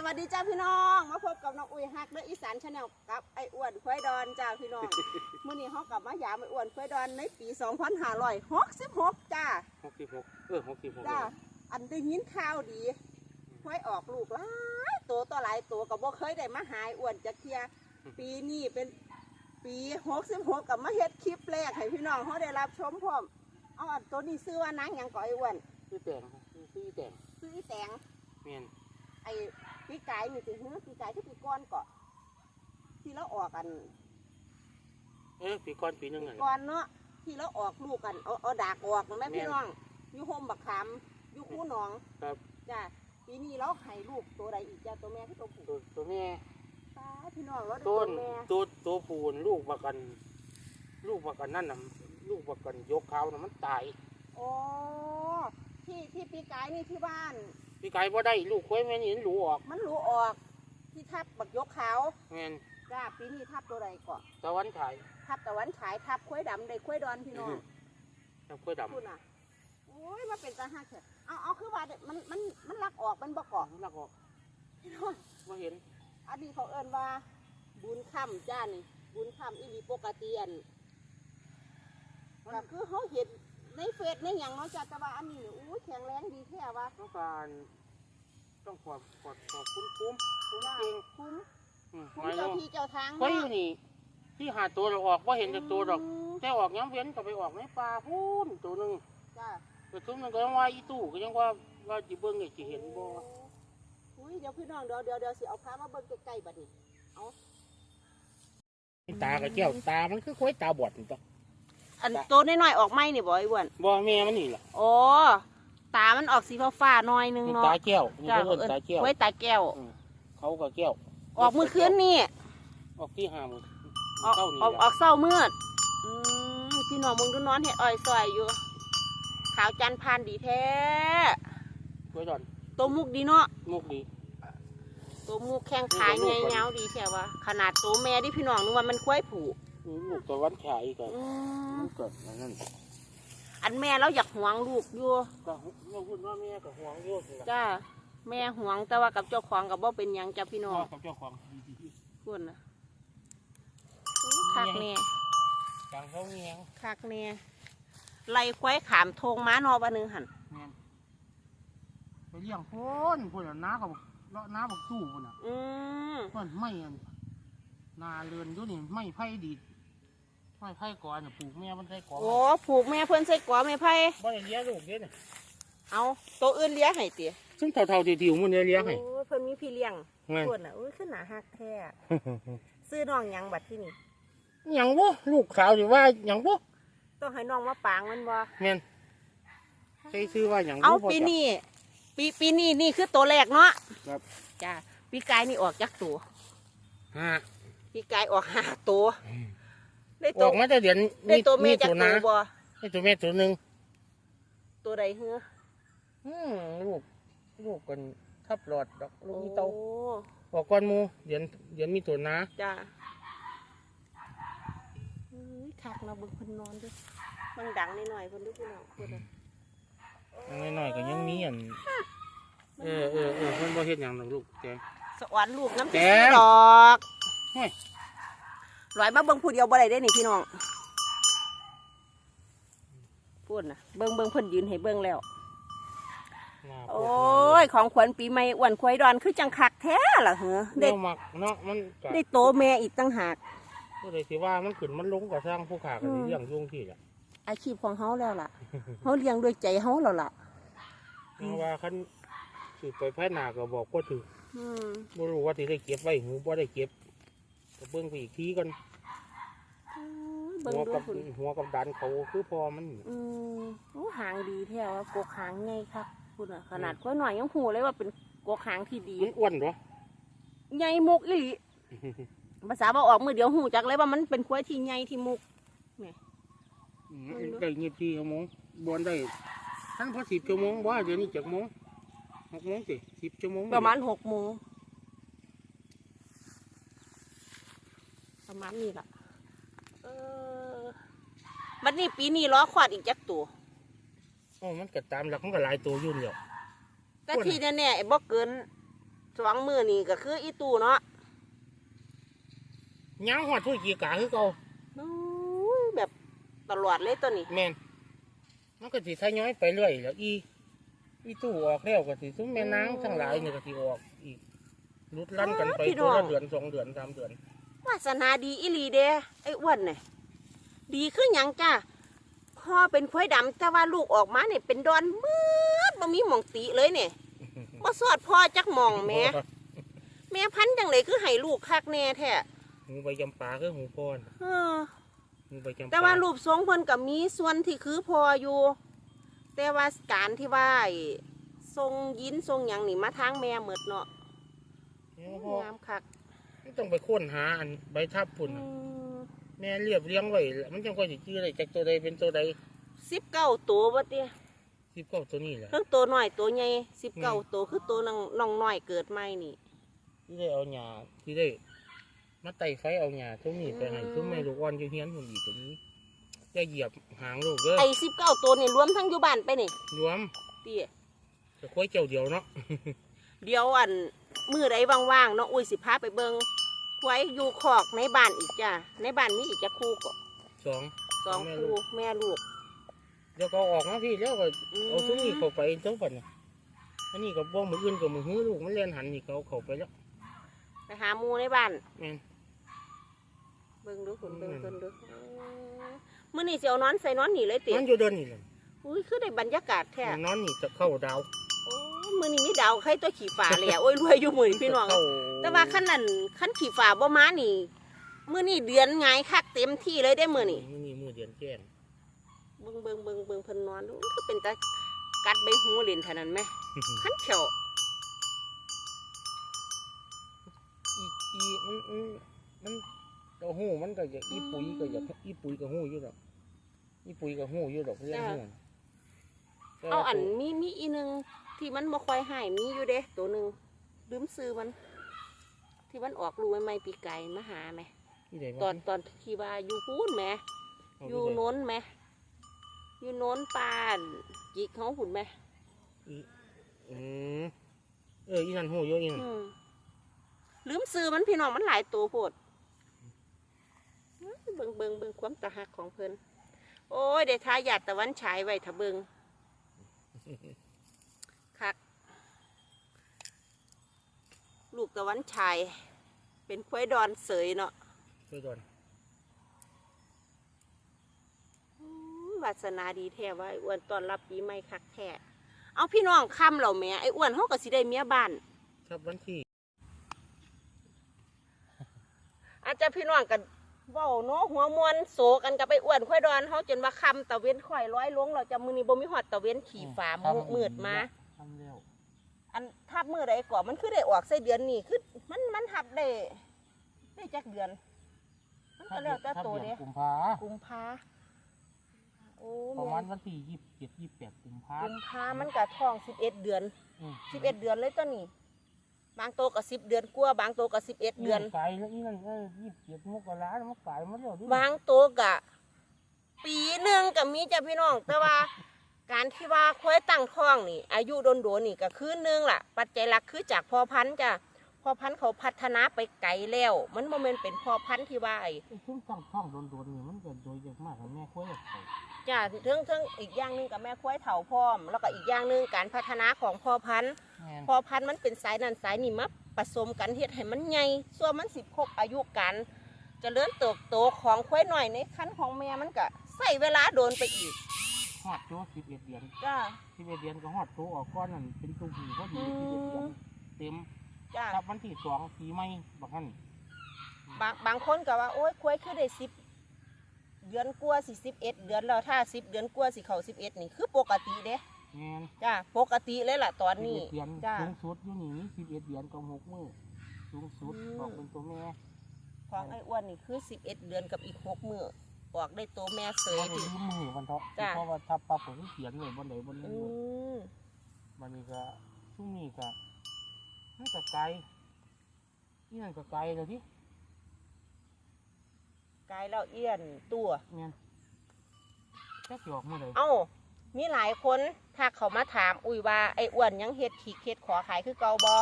สวัสดีจ้าพี่น้อง มาพบกับน้องอุ้ยฮักและอีสานชาแนลกับไอ้อ้วนควายดอนจ้าพี่น้องมื่อนี้เขากลับมายามไอ้อ้วนควายดอนในปี2566จ้าหกสิบหกเออหกสิบหกจ้าอันได้ยินข่าวดีควายออกลูกหลายตัวต่อหลายตัวก็บ่เคยได้มาหายอ้วนจะเคลียร์ปีนี้เป็นปี66กับมาเฮ็ดคลิปแรกให้พี่น้องเขาได้รับชมพร้อมเอาอันตัวนี้ซื้อว่านางหยังก่อไอ้อ้วนซื้อแต่งครับซื้อแต่งซื้ออีแตงเมียนไอ้ปีกายนี่สิเฮ้ปีกายที่ปีก้อนเกาะที่เราออกกันเออปีก่อนปีหนึงอะ ก้อนเนาะที่เราออกลูกกันเอาเอาดากออกแม่พี่น้องอยู่โฮมบักขามอยู่คูหนองครับ จ้ะปีนี้เราให้ลูกตัวใดอีกจ้ะตัวแม่ที่ตัวผู้ตัวตัวแม่ตาพี่น้องเราได้ต้ตัวนแม่ตัวตัวปูนลูกประกัน ลูกประกันนั่นน่ะลูกประกันยกเขาน่ะมันตายโอ้ที่ที่ปีกายนี่ที่บ้าน พี่ไก่บ่ได้ลูกควายแม่นี่หลูออกมันรู้ออก ที่ทับบักยกขาวแม่นจ้าปีนี้ทับตัวใดเกาะตะวันถ่ายทับตะวันฉายทับควายดำได้ควายดอนพี่น้องน้ำควายดำพูดน่ะโอ้ยมาเป็นตาหักเถอะเอาเอาคือว่าเด็กมันมันมันลักออกมันบ่เกาะลักออกพี่น้องมาเห็นอันนี้เขาเอิ้นว่า บุญค่ำจ้านี่บุญค่ำอีหลีปกติอันก็คือเขาเห็น ในเฟซในอย่างเนาะจ้าแต่ว่าอันนี้นี่อู้ยแข็งแรงดีแท้ว่าต้องการต้องขอบขอบขอบคุ้มคุ้มคุ้มว่าเก่งคุ้มอืมคุ้มไม่เจ้ารู้ที่เจ้าทางควายอยู่นี่ ที่หาตัวเราออกว่าเห็นจากตัวดอก มแต่ออกย้ำเว้นก็ไปออกในป่าพูนตัวหนึ่งจ้าแต่ตุ้มนึงก็ยังว่าอีตู้ก็ยังว่าว่าจีเบิ้งไอ้จีเห็นบ่อุ้ยเดี๋ยวพี่น้องเดี๋ยวเดี๋ยวเดี๋ยวสิเอาพามาเบิ่งใกล้ๆบัดนี้ตากับแก้วตามันคือควายตาบอดนี่ตัว อันตัวน้อยๆออกไหมนี่บ่ไอ้อ้วนบ่แม่มันนี่ล่ะโอ้ตามันออกสีฟ้าๆหน่อยนึงนี่เนาะตาแก้วนี่จ้าก็เอิ้นตาแก้วไว้ตาแก้ว เขากับแก้ว ออกมือคืนนี่ ออกที่ห้ามือออกเก้านี่ออกอล่ะอกเศร้ามืดอืมพี่น้องมึงดูนอนเห็ดอ้อยซอยอยู่ ขาวจันทร์พานดีแท้ควายดอนตัวมุกดีเนาะ มุกดี ตัวมุกแข้งขาลูกเงกับลูกก่อนยเงาดีแท้วะขนาดตัวแม่ที่พี่น้องนึกว่ามันควายผูนี่ ลูกตะวันฉายก็อืมมันเกิดอันนั้นอันแม่เราอยากหวงลูกอยู่ก็เราพูดว่าแม่กับห่วงโยกนี่ล่ะจ้าแม่หวงแต่ว่ากับเจ้าของกับบ่เป็นหยังจ้าพี่น้องพ่อกับเจ้าของดีพูดนะอู้คักแน่ๆจังเขาเงี้ยงคักแน่ไล่ควายขามทงม้านอวันหนึงหันแม่นไปเลี้ยงพ่นพ่นน่ะน้ากับเลาะน้าบักตู้พ่นน่ะอืมพ่นไม่อันนาเรือนอยู่นี่ไม่ไผ่ดีด ไม่ไผ่ก่อนน่ะปลูกแม่มันใส่ก่อนโอ้ผูกแม่เพิ่นใส่กวาไม่ไพ่บ่ได้เลี้ยงลูกเด้น่ะเอาตัวอื่นเลี้ยงให้เตี๋ยซึ่งเท่าๆที่ๆมันเนี่ยเลี้ยงให้โอ้ยเพิ่นมีพี่เลี้ยงแม่นพูดน่ะอุ้ยขึ้นหนาฮักแท้ซื้อน้องหยังบัดที่นี่ หยังบ่ลูกสาวสิว่าหยังบ่ต้องให้น้องมาปางมันบ่แม่นใช้ชื่อว่าหยังบ่เอาพปีจักนี้ปีปีนี้นี่คือตัวแรกเนาะครับ จ้าปีกายนี่ออกจักตัว ฮะปีกายออกห้าตัว ได้อตัอวกมาแต่เดือนได้ตัวเมียจักตัวตันะวบ่ได้ตัวแม่ตัวหนึงตัวใดเฮ้ออืมลูกลูกกันทับหลอดดอกลูกมีเตาโอ้ออกก่อนหมูเดือนเดือนมีตัวนะจ้าอุ้ยคักเนาะเบิ่งเพิ่นนอนเด้วยมันดังนิดหน่อยเพิ่นดูพี่น้องพูดน่ะน้อยๆก็ยังมีอันเออเออเออเพิ่นบ่เฮ็ดหยังดอกลูกแจงสวรรค์ลูกน้ำแกสีมดอกเฮ้ย ลอยมาเบิ่งผู้เดียวบ่ได้ได้นี่พี่น้องพูดนะเบิ่งเบิ่งเพิ่นยืนให้เบิ่งแล้วหน้าปวดโอ้ย ของขวัญปีใหม่อ้วนควายดอนคือจังคักแท้ล่ะเหรอเด็ได้กมักเนาะมันก็ได้โตแม่อีกตั้งหากบ่ได้สิว่ามันขึ้นมันลงก็สร้างผู้ขาก็สิเลี้ยงยุงที่ล่ะอาชีพของเฮาแล้วล่ะเฮาเลี้ยงด้วยใจเฮาแล้วล่ะ เพราะว่าคันสิไปภายหน้าก็บอกบ่ถูกอืม บ่รู้ว่าสิได้เก็บไว้หรือบ่ได้เก็บ ก็เบิ่งไปอีกทีก่อนโอ้ยเบิ่งหัวดูกับพุ่นหัวกับดันเขาคือพอมัน อืมโอ้หางดีแท้ว่ากกหางไงครับพุ่นน่ะขนาดควายน้อยยังหูเลยว่าเป็นกกหางที่ดีมันอ้วนเหรอใหญ่มุกอีหลีภาษาบ่ออกมือเดียวหูจักเลยว่ามันเป็นควายที่ใหญ่ที่มุกอืมได้ยี่สิบสี่ชั่วโมงบวนได้ทั้งพอสิบชั่วโมงบ่เดี๋ยวนี้เจ็ดโมงหกโมงสิสิบชั่วโมงประมาณหกโมง ประมาณนี้ล่ะ เออบัดนี้ปีนี้ล้อควาดอีกจักตัวโอ้มันก็ตามหลักมันก็หลายตัวอยุ่นเดียวแต่อ้วนที่แน่ๆไอ้บ่เกินสองมือนี่ก็คืออีตู่เนาะยังหอดผู้กีกาคือเก่าอู้ยแบบตลอดเลยตัวนี้ แม่นมันก็สิทยอยไปเรื่อยแล้วอี อีตู้ออกแล้วก็สิซุ้มแม่นางทั้งหลายนี่ก็สิออกอีกรุดลั่นกันไปตัวละเดือนสองเดือนสามเดือน วาสนาดีอีหลีเด้ไอ้อ้วนเนี่ยดีขึ้นยังจ้าพ่อเป็นควายดำแต่ว่าลูกออกมาเนี่ยเป็นดอนมืดบ่มีหมองติเลยเนี่ยบ่สอดพ่อจักหมองแม่แม่พันธุ์จังไดคือให้ลูกคักแน่แท้หูใบจำปาคือหูพรเออหูใบจำปาแต่ว่ารูปทรงเพิ่นก็มีส่วนที่คือพออยู่ แต่ว่าการที่ว่าไอ้ทรงยินทรงหยังนี่มาทางแม่หมดเนาะแล้วพองามคัก ไม่ต้องไปค้นหาอันใบทับพุ่นอืมแม่เรียบเรียงไว้แล้วมันจังค่อยสิชื่ออะไรจากตัวใดเป็นตัวใดสิบเก้าตัวบ่เตี้ยสิบเก้าตัวนี้แหละทั้งตัวน้อยตัวใหญ่สิบอืเก้ามตัวคือตัวน้องน้องน้อยเกิดใหม่นี่ ที่ได้เอาหญ้าที่ได้มาไต่ไฟเอาหญ้าตรงนี้ไปให้อืมซุ้มแม่ลูกอ่อนอยู่เฮียนคนอีกตัวนี้จะเหยียบหางลูกเด้อไอ้สิบเก้าตัวนี่รวมทั้งอยู่บ้านไปนี่รวมเตี้ยจะค่อยเจ้าเดียวเนาะ เดี๋ยวอันมือใดว่างๆเนาะอุ้ยสิพาไปเบิง ไว้อยู่คอกในบ้านอีกจ้ะในบ้านมีอีกจะคู่ก็สอง สองแม่คู่ลูกแม่ลูก เดี๋ยวก็ออกมาพี่แล้วก็มเอาซุ้มนี้เข้าไปทั้งปันน่ะอันนี้ก็บ่มืออื่นกับมือหื้อลูกมันเล่นหันนี่เขาเข้าไปแล้วไปหาหมูในบ้าน แม่น เบิ่งดูคุณอืมเบิ่งคนดูมื้อนี้สิเอานอนใส่นอนนี่เลยติมันอยู่เดินนี่แหละอุ้ยคือได้บรรยากาศแท้นอนนี่จะเข้าดาวโอ้มื้อนี้มีดาวใครตัวขี่ฟ้าเลยอะโอ้ยรวยอยู่มื้อนี้พี่น้อง จะเข้า แต่ว่าคันนั้นคันขี่ฟ้าบ่มานี่มื้อนี้เดือนหงายคักเต็มที่เลยได้มื้อนี้มื้อนี้มือเดือนแก่นเบิ่งเบิ่งเบิ่งเบิ่งเพิ่นนอนดูคือเป็นตากัดใบหูเล่นเท่านั้นแหมคันเขียวอีอีมันมันมันเต้าหู้มันก็อยากอีปุ๋ยก็อยากอีปุ๋ยก็หู้อยู่ดอกอีปุ๋ยก็หู้อยู่ดอกเรื่องหู้แต่ว่เอาอันมีมีอีหนึงที่มันบ่ค่อยหายมีอยู่เด้ตัวหนึงลืมซื้อมัน ที่มันออกลูกใหม่ๆปีไก่มาหาแหมที่ไหนตอนตอนที่ว่าอยู่พูนแหมเอาอยู่ที่ไหโน้นไหมอยู่โน้นปานจิกเขาหุ่นไหมอีอืมเอออีนั่นหู้อยู่อีนั่นอืมลืมซื้อมันพี่น้องมันหลายตัวโพดอื้อเบิงเบิงเบิงความตะหักของเพิ่นโอ้ยได้ทายาทตะวันฉายไว้ถ้าเบิงคัก ลูกตะวันฉาย เป็นควายดอนเสยเนาะไปก่อนอื้อวาสนาดีแท้ว่าไอ้อ้วนตอนรับปีใหม่คักแท้เอาพี่น้องคำเหล่าแหม่ไอ้อ้วนเขาก็สิได้เมียบ้านครับวันที่อาจจะพี่น้องกันเว้าเนาะหัวมวนโศกันกับไปอ้วนค่อยดอนเขาจนว่าคำตะเว้นค่อยร้อยลงเราจะมือนี้บ่มีหอดตะเว้นขี่ฟ้ามืดมืดมาทำแล้ว อันทับมือใดก่อนมันคือได้ออกใส่เดือนนี้คือมันมันทับได้ได้จักเดือน มันก็แล้วแต่ตัวเด้กุมภากุมภาโอ้ประมาแม่ณวันที่ยี่สิบเจ็ดยี่สิบแปดกุมภากุมภามันก็ท้องสิบเอ็ดเดือนอืมสิบเอ็ดเดือนเลยตัวนี้ บางโตวก็สิบเดือนกว่าบางโตวก็สิบเอ็ดเดือนไก่แล้วอีนั่นเออยี่สิบเจ็ดมกราแล้วมันไก่มาแล้วดิบางโตวกะ ปีหนึ่งก็มีจ้ะพี่น้องแต่ว่า การที่ว่าควายตั้งท้องนี่ อายุโดนโดนๆนี่ก็คือหนึ่งล่ะ ปัจจัยหลักคือจากพ่อพันธุ์จ้ะพ่อพันธุ์เขาพัฒนาไปไกลแล้ว มันโมเมนเป็นพ่อพันธุ์ที่ว่าไอ้ไอ้ช่วงตั้งท้องโดนๆนี่มันจะโดยเยอะมากของแม่คุ้ยไข่จ้ะเทิงเทิงอีกอย่างหนึ่งกับแม่ควายเถาพร้อม แล้วก็อีกอย่างหนึ่งการพัฒนาของพ่อพันธุ์แม่นพอพันธุ์มันเป็นสายนั่นสายนี่มาผสมกันเฮ็ดให้มันใหญ่ส่วนมันสิครบอายุการเจะเลื่อนเติบโตของควายหน่อยในคันของแม่มันก็ใส่เวลาโดนไปอีกฮ อดตัวสิบเอ็ดเดือนจ้าสิบเอ็ดเดือนก็ฮอดตัวออกก้อนนั่นเป็นตัวผีพอดีอืมสิบเอ็ดเดือนเต็มจ้าครับวันที่สองปีใหม่บักนั่นบางบางคนก็ว่าโอ้ยควายคือได้สิบเดือนกว่าสิสิบเอ็ดเดือนแล้วถ้าสิบเดือนกว่าสิเข้าสิบเอ็ดนี่คือปกติเด้แม่นจ้าปกติเลยล่ะตอนนี้11เดือนจ้าสูงสุดอยู่นี่สิบเอ็ดเดือนกับหกมือสูงสุดอืมบอกเป็นตัวแม่ของไอ้อ้วนนี่คือสิบเอ็ดเดือนกับอีกหกมือ ออกได้โตแม่เสยวันที่นี้มือวันเถาะจ้าเพราะว่าถ้าปลาผมเขียนเลยบนไหนบนอืนี้มวันนี้ก็ช่วงนี้ก็นั่นก็ไกลนี่นั่นก็ไกลเลยที่กายแล้วเอี้ยนตัวแม่นแค่สิออกเมื่อไหร่เอ้ามีหลายคนถ้าเขามาถาม อุ้ยว่าไอ้อ้วนยังเฮ็ดขีกเฮ็ดขอขายคือเกาบอ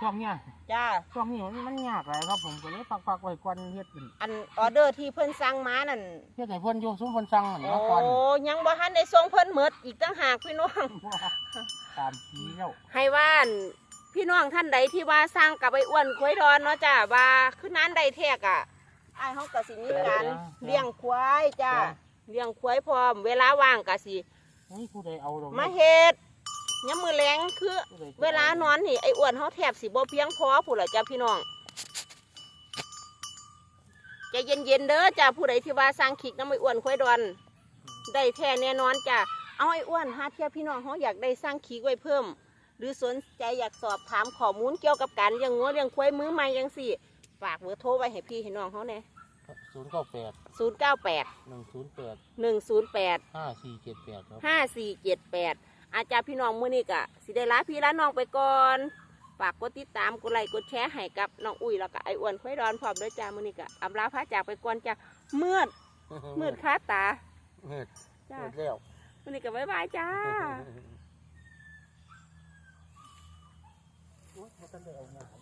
ช่วงเนี้ยจ้า ช่วงนี้มันมันยากหลายครับผมก็เลยพักๆไว้ก่อนเฮ็ดเป็นอันออเดอร์ที่เพิ่นสั่งมานั่น เฮ็ดให้เพิ่นอยู่ซุ้มเพิ่นสั่งนั่นโอ้มาก่อนยังบ่ทันได้ส่งเพิ่นหมดอีกตั้งหากพี่น้อง ตามปีแล้วให้ว่านพี่น้องท่านใดที่ว่าสร้างกับไอ้อ้วนควายดอนเนาะจ้าว่าคือนั้นใดแทกอะไอ้ายเฮาก็สิมีการเลี้ยงควายจ้าเลี้ยงควายพร้อม เวลาว่างก็สิ เฮ้ยผู้ใดเอาดอกมาเฮ็ด ยามมื้อแลงคือผู้ใดจะเวลานอนนี่ไอ้อ้วนเฮาแทบสิบ่เพียงพอผู้นล่ะจ้าพี่น้องใจเย็นๆเด้อจ้าผู้ใดที่ว่าสร้างขิกน้ำไอ้อ้วนควายดอนได้แท้แน่นอนจ้ะเอาไอ้อ้วนหาเทียบพี่น้องเขาอยากได้สร้างขีไว้เพิ่ม หรือสนใจอยากสอบถามข้อมูลเกี่ยวกับการเลี้ยงงัวเลี้ยงควายมือใหม่ยังสี่ ฝากเบอร์โทรไว้ให้พี่ให้น้องเขาเนี่ยศูนย์เก้าแปดศูนย์เก้าแปดหนึ่งศูนย์แปดหนึ่งศูนย์แปดห้าสี่เจ็ดแปดครับห้าสี่เจ็ดแปด อาจารย์พี่น้องมือนี้กะสิได้ลาพี่ลาน้องไปก่อนฝากกดติดตามกดไลค์กดแชร์ให้กับน้องอุ้ยแล้วก็ไอ้อ้วนควายดอนพร้อมด้วยจ้ามือนี้กะอำลาพระจากไปก่อนจ้ามืดมืดค้าตามืดจ้ามืดแล้วมือนี้กะบ๊ายบายจ้าโอ้ยเขาก็เลยเอาหน้าอยู่